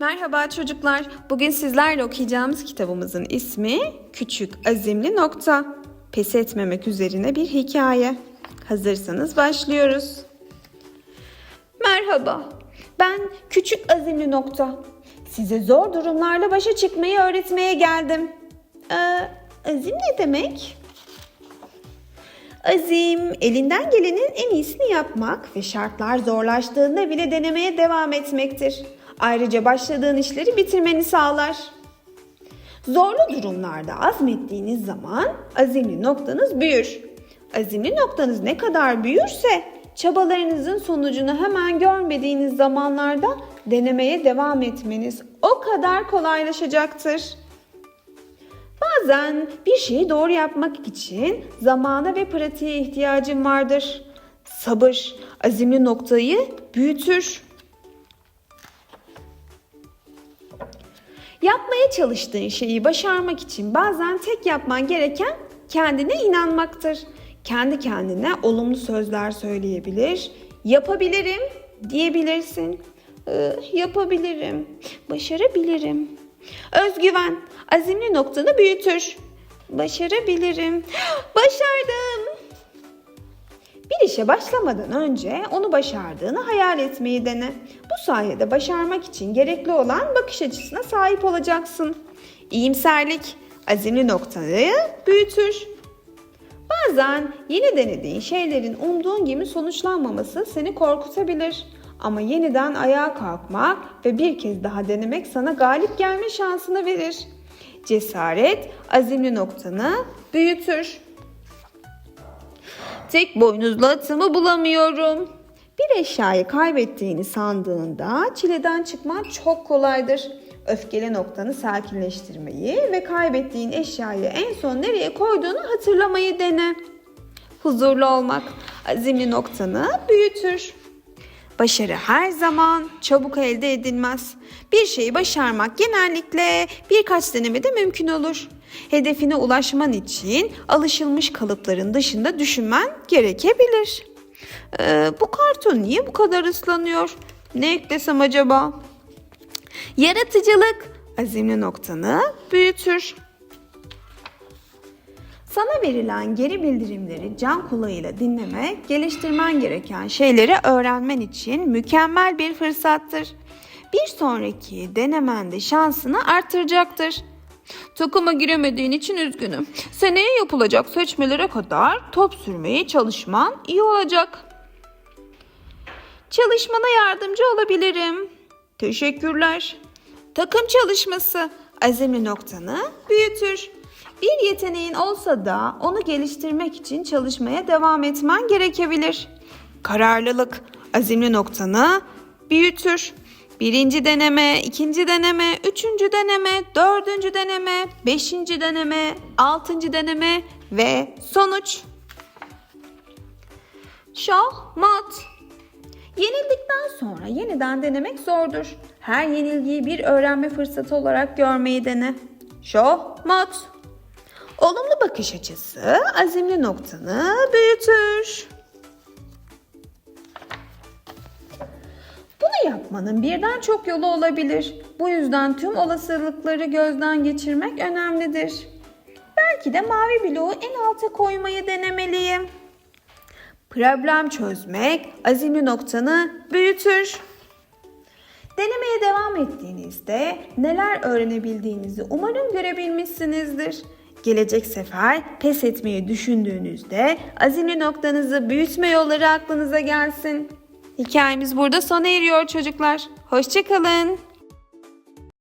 Merhaba çocuklar. Bugün sizlerle okuyacağımız kitabımızın ismi Küçük Azimli Nokta. Pes etmemek üzerine bir hikaye. Hazırsanız başlıyoruz. Merhaba. Ben Küçük Azimli Nokta. Size zor durumlarla başa çıkmayı öğretmeye geldim. Ee, azim ne demek? Azim, elinden gelenin en iyisini yapmak ve şartlar zorlaştığında bile denemeye devam etmektir. Ayrıca başladığın işleri bitirmeni sağlar. Zorlu durumlarda azmettiğiniz zaman azimli noktanız büyür. Azimli noktanız ne kadar büyürse çabalarınızın sonucunu hemen görmediğiniz zamanlarda denemeye devam etmeniz o kadar kolaylaşacaktır. Bazen bir şeyi doğru yapmak için zamana ve pratiğe ihtiyacın vardır. Sabır azimli noktayı büyütür. Yapmaya çalıştığın şeyi başarmak için bazen tek yapman gereken kendine inanmaktır. Kendi kendine olumlu sözler söyleyebilir, yapabilirim diyebilirsin. Yapabilirim, başarabilirim. Özgüven azimli noktanı büyütür. Başarabilirim. Başardım. Bir işe başlamadan önce onu başardığını hayal etmeyi dene. Sayede başarmak için gerekli olan bakış açısına sahip olacaksın. İyimserlik azimli noktayı büyütür. Bazen yeni denediğin şeylerin umduğun gibi sonuçlanmaması seni korkutabilir. Ama yeniden ayağa kalkmak ve bir kez daha denemek sana galip gelme şansını verir. Cesaret azimli noktanı büyütür. Tek boynuzlu atımı bulamıyorum. Bir eşyayı kaybettiğini sandığında çileden çıkman çok kolaydır. Öfkeli noktanı sakinleştirmeyi ve kaybettiğin eşyayı en son nereye koyduğunu hatırlamayı dene. Huzurlu olmak azimli noktanı büyütür. Başarı her zaman çabuk elde edilmez. Bir şeyi başarmak genellikle birkaç denemede mümkün olur. Hedefine ulaşman için alışılmış kalıpların dışında düşünmen gerekebilir. Ee, bu karton niye bu kadar ıslanıyor? Ne eklesem acaba? Yaratıcılık azimli noktanı büyütür. Sana verilen geri bildirimleri can kulağıyla dinlemek, geliştirmen gereken şeyleri öğrenmen için mükemmel bir fırsattır. Bir sonraki denemende şansını artıracaktır. Takıma giremediğin için üzgünüm. Seneye yapılacak seçmelere kadar top sürmeye çalışman iyi olacak. Çalışmana yardımcı olabilirim. Teşekkürler. Takım çalışması azimli noktanı büyütür. Bir yeteneğin olsa da onu geliştirmek için çalışmaya devam etmen gerekebilir. Kararlılık azimli noktanı büyütür. Birinci deneme, ikinci deneme, üçüncü deneme, dördüncü deneme, beşinci deneme, altıncı deneme ve sonuç. Şah, mat. Yenildikten sonra yeniden denemek zordur. Her yenilgiyi bir öğrenme fırsatı olarak görmeyi dene. Şah, mat. Olumlu bakış açısı azimli noktanı büyütür. Yapmanın birden çok yolu olabilir. Bu yüzden tüm olasılıkları gözden geçirmek önemlidir. Belki de mavi bloğu en alta koymayı denemeliyim. Problem çözmek azimli noktanı büyütür. Denemeye devam ettiğinizde neler öğrenebildiğinizi umarım görebilmişsinizdir. Gelecek sefer pes etmeyi düşündüğünüzde azimli noktanızı büyütme yolları aklınıza gelsin. Hikayemiz burada sona eriyor çocuklar. Hoşçakalın.